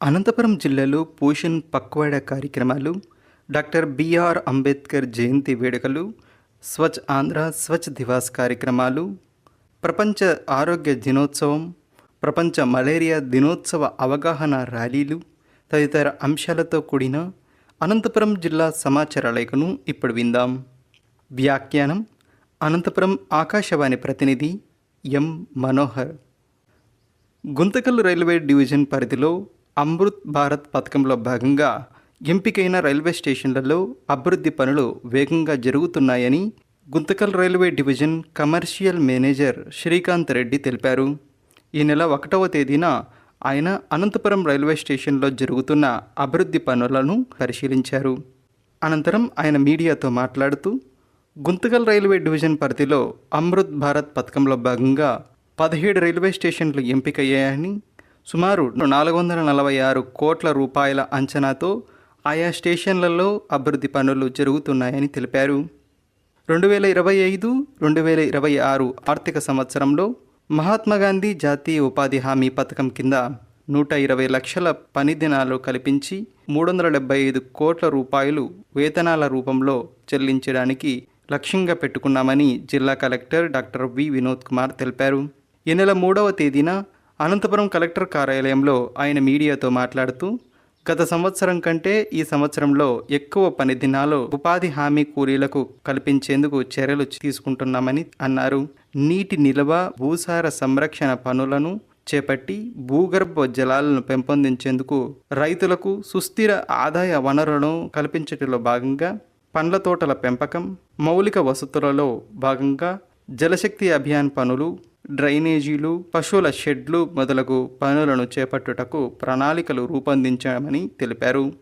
అనంతపురం జిల్లాలో పోషణ్ పక్వాడ కార్యక్రమాలు doctor B R Ambedkar జయంతి వేడుకలు స్వచ్ఛ ఆంధ్ర స్వచ్ఛ దివాస్ కార్యక్రమాలు ప్రపంచ ఆరోగ్య దినోత్సవం ప్రపంచ మలేరియా దినోత్సవ అవగాహన ర్యాలీలు తదితర అంశాలతో కూడిన అనంతపురం జిల్లా సమాచార లేఖను ఇప్పుడు విందాం. వ్యాఖ్యానం అనంతపురం ఆకాశవాణి ప్రతినిధి M. Manohar. Guntakal railway division పరిధిలో అమృత్ భారత్ పథకంలో భాగంగా ఎంపికైన రైల్వే స్టేషన్లలో అభివృద్ధి పనులు వేగంగా జరుగుతున్నాయని Guntakal railway division commercial manager Srikanth Reddy తెలిపారు. ఈ నెల ఒకటవ తేదీన ఆయన అనంతపురం రైల్వే స్టేషన్లో జరుగుతున్న అభివృద్ధి పనులను పరిశీలించారు. అనంతరం ఆయన మీడియాతో మాట్లాడుతూ గుంతకల్ రైల్వే డివిజన్ పరిధిలో అమృత్ భారత్ పథకంలో భాగంగా పదిహేడు రైల్వే స్టేషన్లు ఎంపికయ్యాయని సుమారు నాలుగు వందల నలభై ఆరు కోట్ల రూపాయల అంచనాతో ఆయా స్టేషన్లలో అభివృద్ధి పనులు జరుగుతున్నాయని తెలిపారు. రెండు వేల ఇరవై ఐదు రెండు వేల ఇరవై ఆరు ఆర్థిక సంవత్సరంలో మహాత్మా గాంధీ జాతీయ ఉపాధి హామీ పథకం కింద నూట ఇరవై లక్షల పని దినాలు కల్పించి మూడు వందల డెబ్బై ఐదు కోట్ల రూపాయలు వేతనాల రూపంలో చెల్లించడానికి లక్ష్యంగా పెట్టుకున్నామని జిల్లా collector doctor V Vinod Kumar తెలిపారు. ఈ నెల మూడవ తేదీన అనంతపురం కలెక్టర్ కార్యాలయంలో ఆయన మీడియాతో మాట్లాడుతూ గత సంవత్సరం కంటే ఈ సంవత్సరంలో ఎక్కువ పని దినాలు ఉపాధి హామీ కూలీలకు కల్పించేందుకు చర్యలు తీసుకుంటున్నామని అన్నారు. నీటి నిల్వ భూసార సంరక్షణ పనులను చేపట్టి భూగర్భ జలాలను పెంపొందించేందుకు రైతులకు సుస్థిర ఆదాయ వనరులను కల్పించటంలో భాగంగా పండ్ల తోటల పెంపకం మౌలిక వసతులలో భాగంగా జలశక్తి అభియాన్ పనులు డ్రైనేజీలు పశువుల షెడ్లు మొదలగు పనులను చేపట్టుటకు ప్రణాళికలు రూపొందించామని తెలిపారు.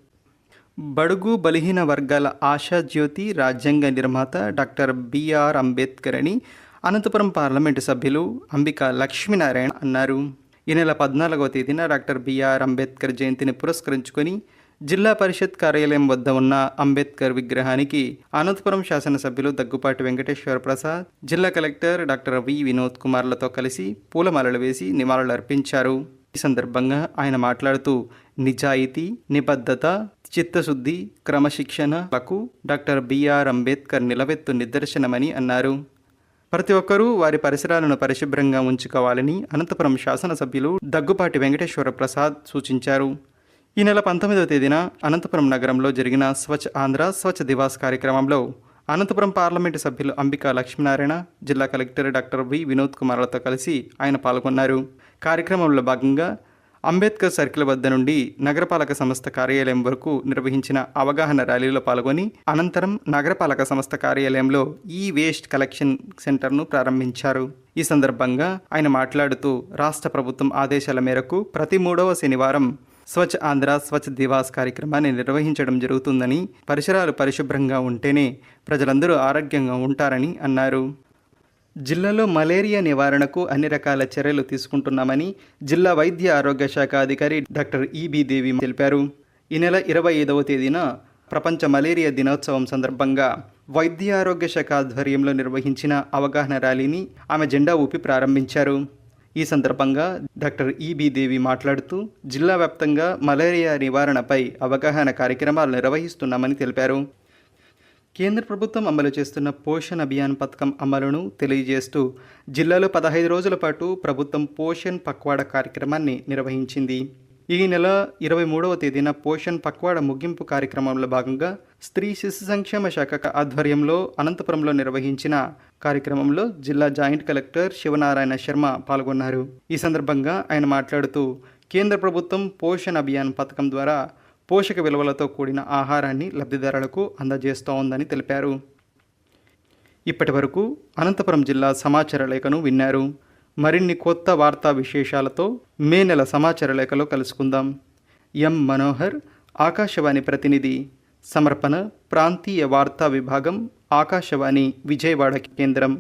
బడుగు బలహీన వర్గాల ఆశాజ్యోతి రాజ్యాంగ నిర్మాత డాక్టర్ బిఆర్ అంబేద్కర్ అని అనంతపురం పార్లమెంటు సభ్యులు అంబిక లక్ష్మీనారాయణ అన్నారు. ఈ నెల పద్నాలుగవ తేదీన డాక్టర్ బిఆర్ అంబేద్కర్ జయంతిని పురస్కరించుకొని జిల్లా పరిషత్ కార్యాలయం వద్ద ఉన్న అంబేద్కర్ విగ్రహానికి అనంతపురం శాసనసభ్యులు దగ్గుపాటి వెంకటేశ్వర ప్రసాద్ జిల్లా కలెక్టర్ డాక్టర్ వి వినోద్ కుమార్లతో కలిసి పూలమాలలు వేసి నివాళులు అర్పించారు. ఈ సందర్భంగా ఆయన మాట్లాడుతూ నిజాయితీ నిబద్ధత చిత్తశుద్ధి క్రమశిక్షణలకు డాక్టర్ బిఆర్ అంబేద్కర్ నిలవెత్తు నిదర్శనమని అన్నారు. ప్రతి ఒక్కరూ వారి పరిసరాలను పరిశుభ్రంగా ఉంచుకోవాలని అనంతపురం శాసనసభ్యులు దగ్గుపాటి వెంకటేశ్వర ప్రసాద్ సూచించారు. ఈ నెల పంతొమ్మిదవ తేదీన అనంతపురం నగరంలో జరిగిన స్వచ్ఛ ఆంధ్ర స్వచ్ఛ దివాస్ కార్యక్రమంలో అనంతపురం పార్లమెంటు సభ్యులు అంబికా లక్ష్మీనారాయణ జిల్లా కలెక్టర్ డాక్టర్ వి వినోద్ కుమార్లతో కలిసి ఆయన పాల్గొన్నారు. కార్యక్రమంలో భాగంగా అంబేద్కర్ సర్కిల్ వద్ద నుండి నగరపాలక సంస్థ కార్యాలయం వరకు నిర్వహించిన అవగాహన ర్యాలీలో పాల్గొని అనంతరం నగరపాలక సంస్థ కార్యాలయంలో ఈ వేస్ట్ కలెక్షన్ సెంటర్ను ప్రారంభించారు. ఈ సందర్భంగా ఆయన మాట్లాడుతూ రాష్ట్ర ప్రభుత్వం ఆదేశాల మేరకు ప్రతి మూడవ శనివారం స్వచ్ఛ ఆంధ్ర స్వచ్ఛ దివాస్ కార్యక్రమాన్ని నిర్వహించడం జరుగుతుందని పరిసరాలు పరిశుభ్రంగా ఉంటేనే ప్రజలందరూ ఆరోగ్యంగా ఉంటారని అన్నారు. జిల్లాలో మలేరియా నివారణకు అన్ని రకాల చర్యలు తీసుకుంటున్నామని జిల్లా వైద్య ఆరోగ్య శాఖ అధికారి డాక్టర్ ఈబి దేవి తెలిపారు. ఈ నెల ఇరవై ఐదవ తేదీన ప్రపంచ మలేరియా దినోత్సవం సందర్భంగా వైద్య ఆరోగ్య శాఖ ఆధ్వర్యంలో నిర్వహించిన అవగాహన ర్యాలీని ఆమె జెండా ఊపి ప్రారంభించారు. ఈ సందర్భంగా డాక్టర్ ఈబి దేవి మాట్లాడుతూ జిల్లా వ్యాప్తంగా మలేరియా నివారణపై అవగాహన కార్యక్రమాలు నిర్వహిస్తున్నామని తెలిపారు. కేంద్ర ప్రభుత్వం అమలు చేస్తున్న పోషణ్ అభియాన్ పథకం అమలును తెలియజేస్తూ జిల్లాలో పదహైదు రోజుల పాటు ప్రభుత్వం పోషణ్ పక్వాడ కార్యక్రమాన్ని నిర్వహించింది. ఈ నెల ఇరవై మూడవ తేదీన పోషణ్ పక్వాడ ముగింపు కార్యక్రమంలో భాగంగా స్త్రీ శిశు సంక్షేమ శాఖ ఆధ్వర్యంలో అనంతపురంలో నిర్వహించిన కార్యక్రమంలో జిల్లా జాయింట్ కలెక్టర్ శివనారాయణ శర్మ పాల్గొన్నారు. ఈ సందర్భంగా ఆయన మాట్లాడుతూ కేంద్ర ప్రభుత్వం పోషణ్ అభియాన్ పథకం ద్వారా పోషక విలువలతో కూడిన ఆహారాన్ని లబ్ధిదారులకు అందజేస్తోందని తెలిపారు. ఇప్పటి వరకు అనంతపురం జిల్లా సమాచార లేఖను విన్నారు. మరిన్ని కొత్త వార్తా విశేషాలతో మే నెల సమాచార లేఖలో కలుసుకుందాం. ఎం మనోహర్ ఆకాశవాణి ప్రతినిధి. సమర్పణ ప్రాంతీయ వార్తా విభాగం ఆకాశవాణి విజయవాడ కేంద్రం.